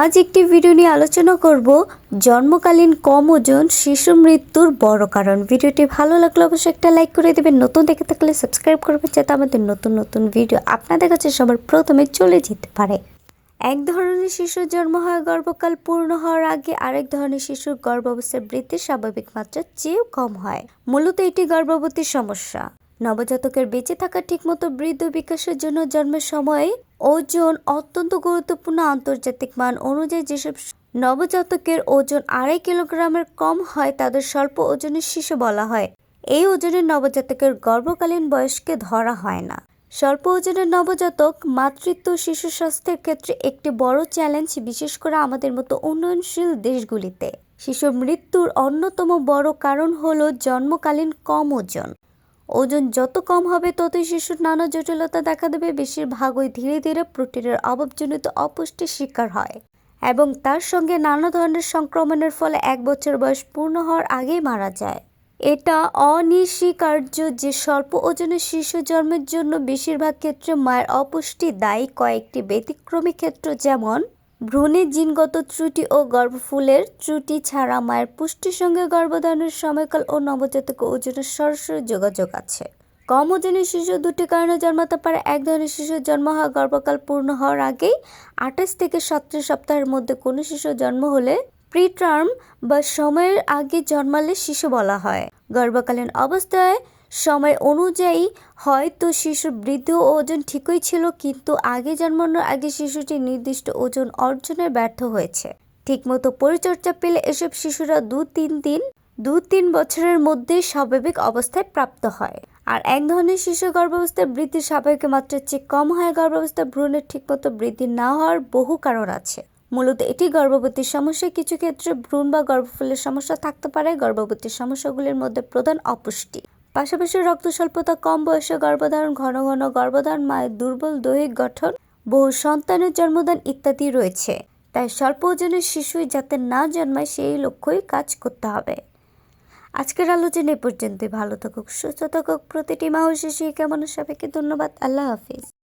আজ একটি ভিডিও নিয়ে আলোচনা করব জন্মকালীন কম ওজন শিশু মৃত্যুর বড় কারণ। ভিডিওটি ভালো লাগলে অবশ্যই একটা লাইক করে দেবেন। নতুন দেখে থাকলে সাবস্ক্রাইব করবেন যাতে আমাদের নতুন নতুন ভিডিও আপনাদের কাছে সবার প্রথমে চলে যেতে পারে। এক ধরনের শিশুর জন্ম হয় গর্ভকাল পূর্ণ হওয়ার আগে, আরেক ধরনের শিশুর গর্ভাবস্থার বৃদ্ধি স্বাভাবিক মাত্রার চেয়েও কম হয়। মূলত এটি গর্ভবতীর সমস্যা। নবজাতকের বেঁচে থাকা ঠিকমতো বৃদ্ধ বিকাশের জন্য জন্মের সময় ওজন অত্যন্ত গুরুত্বপূর্ণ আন্তর্জাতিক মান অনুযায়ী যেসব নবজাতকের ওজন আড়াই কিলোগ্রামের কম হয়, তাদের স্বল্প ওজনের শিশু বলা হয়। এই ওজনের নবজাতকের গর্ভকালীন বয়সকে ধরা হয় না। স্বল্প ওজনের নবজাতক মাতৃত্ব শিশু স্বাস্থ্যের ক্ষেত্রে একটি বড় চ্যালেঞ্জ, বিশেষ করে আমাদের মতো উন্নয়নশীল দেশগুলিতে। শিশুর মৃত্যুর অন্যতম বড় কারণ হল জন্মকালীন কম ওজন। ওজন যত কম হবে, ততই শিশুর নানা জটিলতা দেখা দেবে। বেশিরভাগই ধীরে ধীরে প্রোটিনের অভাবজনিত অপুষ্টির শিকার হয় এবং তার সঙ্গে নানা ধরনের সংক্রমণের ফলে এক বছর বয়স পূর্ণ হওয়ার আগেই মারা যায়। এটা অনিস্বীকার্য যে স্বল্প ওজনের শিশু জন্মের জন্য বেশিরভাগ ক্ষেত্রে মায়ের অপুষ্টি দায়ী কয়েকটি ব্যতিক্রমী ক্ষেত্র যেমন ভ্রূণের জিনগত ত্রুটি ও গর্ভফুলের ত্রুটি ছাড়া মায়ের পুষ্টির সঙ্গে গর্ভধারণের সময়কাল ও নবজাতক ওজনের সরাসরি যোগাযোগ আছে। কম ওজনের শিশু দুটি কারণে জন্মাতে পারে। এক ধরনের শিশুর জন্ম হয় গর্ভকাল পূর্ণ হওয়ার আগেই আঠাশ থেকে সতেরো সপ্তাহের মধ্যে কোনো শিশুর জন্ম হলে প্রিটার্ম বা সময়ের আগে জন্মালে শিশু বলা হয়। গর্ভকালীন অবস্থায়। সময় অনুযায়ী হয়তো শিশুর বৃদ্ধি ওজন ঠিকই ছিল, কিন্তু আগে জন্মানোর আগে শিশুটি নির্দিষ্ট ওজন অর্জনে ব্যর্থ হয়েছে। ঠিকমতো পরিচর্যা পেলে এসব শিশুরা দু তিন দিন, দু তিন বছরের মধ্যে স্বাভাবিক অবস্থায় প্রাপ্ত হয়। আর এক ধরনের শিশু গর্ভাবস্থায় বৃদ্ধি স্বাভাবিক মাত্রার চেয়ে কম হয়। গর্ভাবস্থায় ভ্রূণের ঠিকমতো বৃদ্ধি না হওয়ার বহু কারণ আছে। মূলত এটি গর্ভবতীর সমস্যা। কিছু ক্ষেত্রে ভ্রূণ বা গর্ভফুলের সমস্যা থাকতে পারে। গর্ভবতীর সমস্যাগুলির মধ্যে প্রধান অপুষ্টি। পাশাপাশি রক্ত স্বল্পতা, কম বয়সে গর্ভধারণ, ঘন ঘন গর্ভধারণ, মায়ের দুর্বল দৈহিক গঠন, বহু সন্তানের জন্মদান ইত্যাদি রয়েছে। তাই স্বল্প ওজনের শিশুই যাতে না জন্মায়, সেই লক্ষ্যই কাজ করতে হবে। আজকের আলোচনা এ পর্যন্তই। ভালো থাকুক, সুস্থ থাকুক। প্রতিটি মা ও শিশু কেমন, সবাইকে ধন্যবাদ। আল্লাহ হাফিজ।